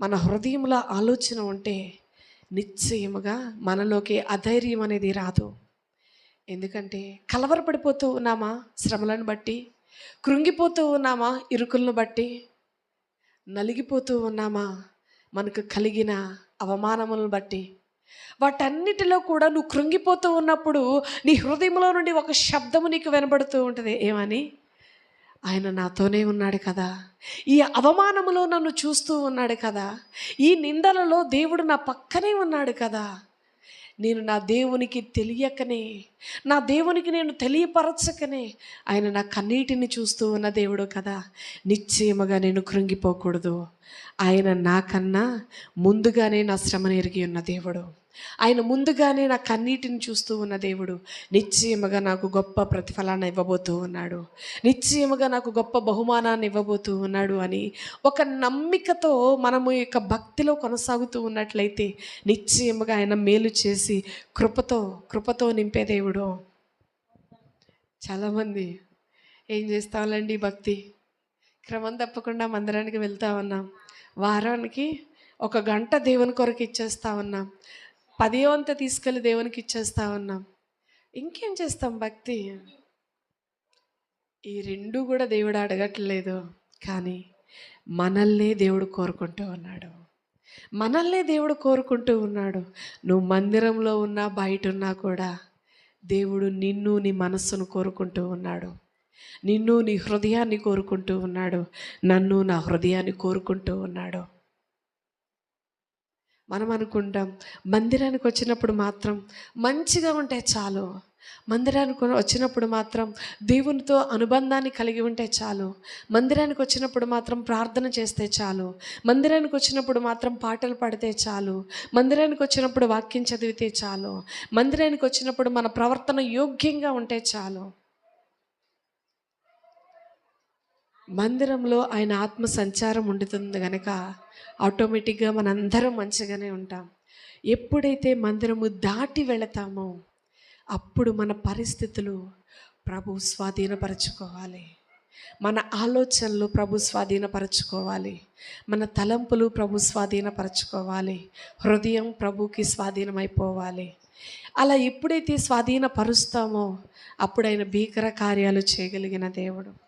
మన హృదయంలో ఆలోచన ఉంటే నిశ్చయముగా మనలోకి అధైర్యం అనేది రాదు. ఎందుకంటే కలవరపడిపోతూ ఉన్నామా శ్రమలను బట్టి? కృంగిపోతూ ఉన్నామా ఇరుకులను బట్టి? నలిగిపోతూ ఉన్నామా మనకు కలిగిన అవమానములను బట్టి? వాటన్నిటిలో కూడా నువ్వు కృంగిపోతూ ఉన్నప్పుడు నీ హృదయంలో నుండి ఒక శబ్దము నీకు వినబడుతూ ఉంటుంది. ఏమని? ఆయన నాతోనే ఉన్నాడు కదా. ఈ అవమానములో నన్ను చూస్తూ ఉన్నాడు కదా. ఈ నిందలలో దేవుడు నా పక్కనే ఉన్నాడు కదా. నేను నా దేవునికి తెలియకనే నా దేవునికి నేను తెలియపరచకనే ఆయన నా కన్నీటిని చూస్తూ ఉన్న దేవుడు కదా. నిశ్చయముగా నేను కృంగిపోకూడదు. ఆయన నాకన్నా ముందుగానే నా శ్రమను ఎరిగి ఉన్న దేవుడు. ఆయన ముందుగానే నా కన్నీటిని చూస్తూ ఉన్న దేవుడు నిశ్చయముగా నాకు గొప్ప ప్రతిఫలాన్ని ఇవ్వబోతూ ఉన్నాడు. నిశ్చయముగా నాకు గొప్ప బహుమానాన్ని ఇవ్వబోతూ ఉన్నాడు అని ఒక నమ్మికతో మనము ఈ యొక్క భక్తిలో కొనసాగుతూ ఉన్నట్లయితే నిశ్చయముగా ఆయన మేలు చేసి కృపతో కృపతో నింపే దేవుడు. చాలామంది ఏం చేస్తామండి భక్తి? క్రమం తప్పకుండా మందిరానికి వెళ్తా ఉన్నాం. వారానికి ఒక గంట దేవుని కొరకు ఇచ్చేస్తా ఉన్నాం. పదే వంత తీసుకెళ్ళి దేవునికి ఇచ్చేస్తా ఉన్నాం. ఇంకేం చేస్తాం భక్తి? ఈ రెండు కూడా దేవుడు అడగట్లేదు. కానీ మనల్నే దేవుడు కోరుకుంటూ ఉన్నాడు. మనల్నే దేవుడు కోరుకుంటూ ఉన్నాడు. నువ్వు మందిరంలో ఉన్నా బయట ఉన్నా కూడా దేవుడు నిన్ను నీ మనస్సును కోరుకుంటూ ఉన్నాడు. నిన్ను నీ హృదయాన్ని కోరుకుంటూ ఉన్నాడు. నన్ను నా హృదయాన్ని కోరుకుంటూ ఉన్నాడు. మనం అనుకుంటాం మందిరానికి వచ్చినప్పుడు మాత్రం మంచిగా ఉంటే చాలు. మందిరానికి వచ్చినప్పుడు మాత్రం దేవునితో అనుబంధాన్ని కలిగి ఉంటే చాలు. మందిరానికి వచ్చినప్పుడు మాత్రం ప్రార్థన చేస్తే చాలు. మందిరానికి వచ్చినప్పుడు మాత్రం పాటలు పాడితే చాలు. మందిరానికి వచ్చినప్పుడు వాక్యం చదివితే చాలు. మందిరానికి వచ్చినప్పుడు మన ప్రవర్తన యోగ్యంగా ఉంటే చాలు. మందిరంలో ఆయన ఆత్మ సంచారం ఉండుతుంది కనుక ఆటోమేటిక్గా మనందరం మంచిగానే ఉంటాం. ఎప్పుడైతే మందిరము దాటి వెళతామో అప్పుడు మన పరిస్థితులు ప్రభు స్వాధీనపరచుకోవాలి. మన ఆలోచనలు ప్రభు స్వాధీనపరచుకోవాలి. మన తలంపులు ప్రభు స్వాధీనపరచుకోవాలి. హృదయం ప్రభుకి స్వాధీనమైపోవాలి. అలా ఎప్పుడైతే స్వాధీనపరుస్తామో అప్పుడు ఆయన భీకర కార్యాలు చేయగలిగిన దేవుడు.